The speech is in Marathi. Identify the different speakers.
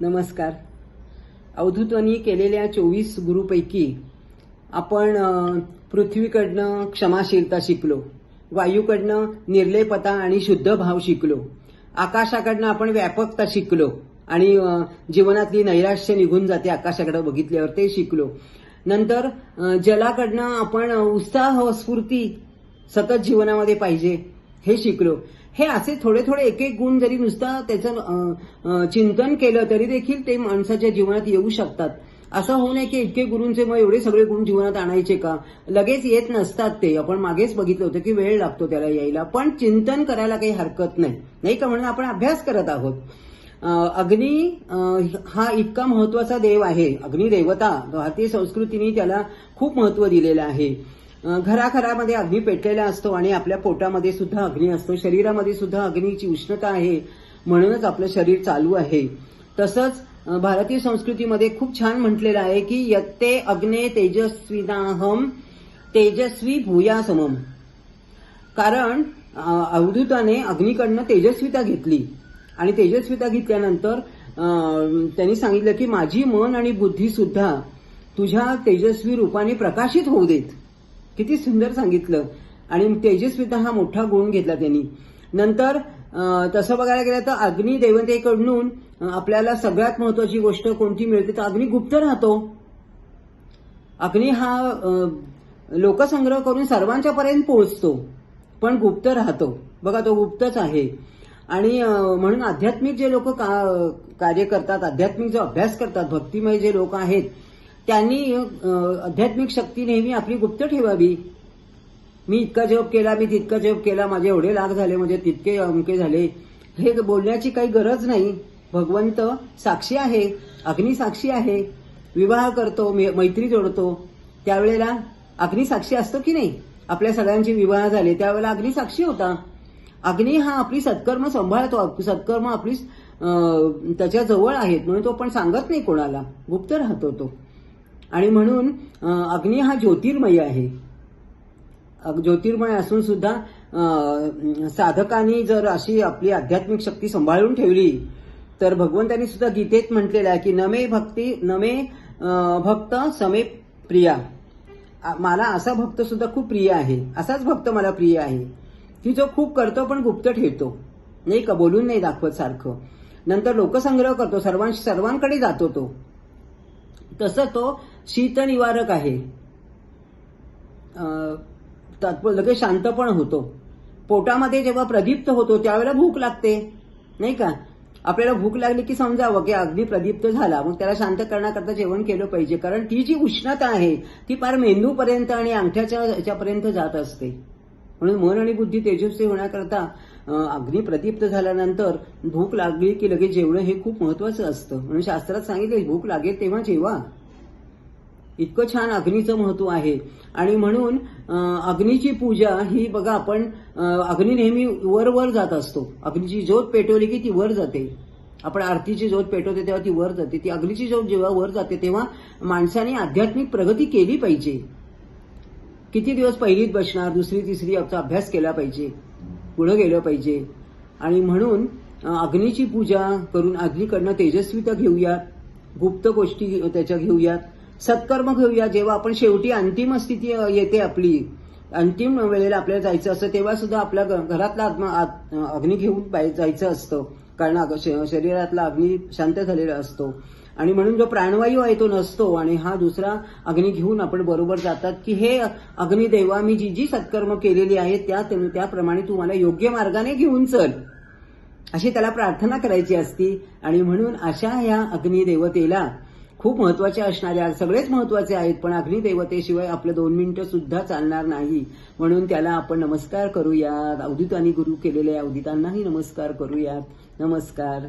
Speaker 1: नमस्कार. अवधूतवानी केलेल्या चोवीस गुरुपैकी आपण पृथ्वीकडनं क्षमाशीलता शिकलो वायूकडनं निर्लेपता आणि शुद्ध भाव शिकलो आकाशाकडनं आपण व्यापकता शिकलो आणि जीवनातली नैराश्य निघून जाते आकाशाकडे बघितल्यावर ते शिकलो. नंतर जलाकडनं आपण उत्साह स्फूर्ती सतत जीवनामध्ये पाहिजे हे शिकलो. हे असे थोडे थोडे एक एक गुण जरी नुसता त्याचं चिंतन केलं तरी देखील ते माणसाच्या जीवनात येऊ शकतात. असं होऊ नये की इतके गुरूंचे मग एवढे सगळे गुण जीवनात आणायचे का? लगेच येत नसतात ते. आपण मागेच बघितलं होतं की वेळ लागतो त्याला यायला. पण चिंतन करायला काही हरकत नाही. नाही का? म्हणून आपण अभ्यास करत आहोत. अग्नी हा इतका महत्त्वाचा देव आहे. अग्निदेवता भारतीय संस्कृतीने त्याला खूप महत्त्व दिलेलं आहे. घराघरामध्ये अग्नी पेटलेला असतो आणि आपल्या पोटामध्ये सुद्धा अग्नी असतो. शरीरामध्ये सुद्धा अग्नीची उष्णता आहे. म्हणूनच आपलं शरीर चालू आहे. तसंच भारतीय संस्कृतीमध्ये खूप छान म्हटलेलं आहे की यत्ते अग्ने तेजस्विनाहम तेजस्वी भूयासमम. कारण अवधूताने अग्नीकडनं तेजस्विता घेतली. आणि तेजस्विता घेतल्यानंतर त्यांनी सांगितलं की माझी मन आणि बुद्धी सुद्धा तुझ्या तेजस्वी रूपाने प्रकाशित होऊ देत. किती सुंदर सांगितलं. आणि तेजस्विता हा मोठा गुण घेतला त्यांनी. नंतर तसं बघायला गेलं तर अग्नी देवतेकडून आपल्याला सगळ्यात महत्वाची गोष्ट कोणती मिळते तर अग्नी गुप्त राहतो. अग्नी हा लोकसंग्रह करून सर्वांच्या पर्यंत पोहोचतो पण गुप्त राहतो. बघा तो गुप्तच आहे. आणि म्हणून आध्यात्मिक जे लोक कार्य करतात आध्यात्मिक जो अभ्यास करतात भक्तिमय जे लोक आहेत त्यांनी आध्यात्मिक शक्ती नेहमी आपली गुप्त ठेवावी. मी इतका जॉब केला मी तितका जॉब केला माझे एवढे लाख झाले म्हणजे तितके अमके झाले. हे बोलण्याची काही गरज नाही. भगवंत साक्षी आहे अग्निसाक्षी आहे. विवाह करतो मैत्री जोडतो. त्यावेळेला अग्नी साक्षी असतो की नाही? आपल्या सगळ्यांचे विवाह झाले त्यावेळेला अग्निसाक्षी होता. अग्नी हा आपली सत्कर्म सांभाळतो सत्कर्म आपली त्याच्याजवळ आहेत म्हणून तो पण सांगत नाही कोणाला. गुप्त राहतो तो. आणि म्हणून अग्नी हा ज्योतिर्मय आहे. अग- ज्योतिर्मय असून सुद्धा साधकांनी जर अशी आपली आध्यात्मिक शक्ती सांभाळून ठेवली तर भगवंतांनी सुद्धा गीतेत म्हटलेलं आहे की नमे भक्ती नमे भक्त समे प्रिया. मला असा भक्त सुद्धा खूप प्रिय आहे. असाच भक्त मला प्रिय आहे. की जो खूप करतो पण गुप्त ठेवतो. नाही का? बोलून नाही दाखवत सारखं. नंतर लोकसंग्रह करतो. सर्वां सर्वांकडे जातो तो. तसं तो शीत निवारक आहे. अं, तात्पुर लगेच शांत पण होतो. पोटामध्ये जेव्हा प्रदीप्त होतो त्यावेळेला भूक लागते नाही का? आपल्याला भूक लागली की समजावं की अग्नी प्रदीप्त झाला मग त्याला शांत करण्याकरता जेवण केलं पाहिजे कारण ती जी उष्णता आहे ती फार मेंदूपर्यंत आणि अंगठ्याच्या ह्याच्यापर्यंत जात असते. म्हणून मन आणि बुद्धी तेजस्वी होण्याकरता अग्नी प्रदीप्त झाल्यानंतर भूक लागली की लगेच जेवणं हे खूप महत्वाचं असतं. म्हणून शास्त्रात सांगितले भूक लागेल तेव्हा जेवा. इतकं छान अग्नीचं महत्त्व आहे. आणि म्हणून अग्नीची पूजा ही बघा आपण अग्नी नेहमी वर वर जात असतो. अग्नीची ज्योत पेटवली की ती वर जाते. आपण आरतीची ज्योत पेटवते तेव्हा ती वर जाते. ती अग्नीची ज्योत जेव्हा वर जाते तेव्हा माणसाने आध्यात्मिक प्रगती केली पाहिजे. किती दिवस पहिलीत बसणार दुसरी तिसरी याचा अभ्यास केला पाहिजे. पुढे गेलं पाहिजे. आणि म्हणून अग्नीची पूजा करून अग्नीकडनं तेजस्विता घेऊयात. गुप्त गोष्टी त्याच्या घेऊयात. सत्कर्म घेऊया. जेव्हा आपण शेवटी अंतिम स्थिती येते आपली. अंतिम वेळेला आपल्याला जायचं असतं तेव्हा सुद्धा आपल्या घ- घरातला आत्मा आत- अग्नी घेऊन बाहेर जायचं असतं. कारण श- शरीरातला अग्नी शांत झालेला असतो. आणि म्हणून जो प्राणवायू आहे तो नसतो. आणि हा दुसरा अग्नी घेऊन आपण बरोबर जातात की हे अग्निदेवा मी जी जी सत्कर्म केलेली आहे त्या त्याप्रमाणे तू मला योग्य मार्गाने घेऊन चल. अशी त्याला प्रार्थना करायची असती. आणि म्हणून अशा या अग्निदेवतेला खूप महत्त्वाचे असणाऱ्या सगळेच महत्त्वाचे आहेत पण अग्निदेवतेशिवाय आपलं दोन मिनिटं सुद्धा चालणार नाही. म्हणून त्याला आपण नमस्कार करूयात. अवधितांनी गुरु केलेल्या अवधितांनाही नमस्कार करूयात. नमस्कार.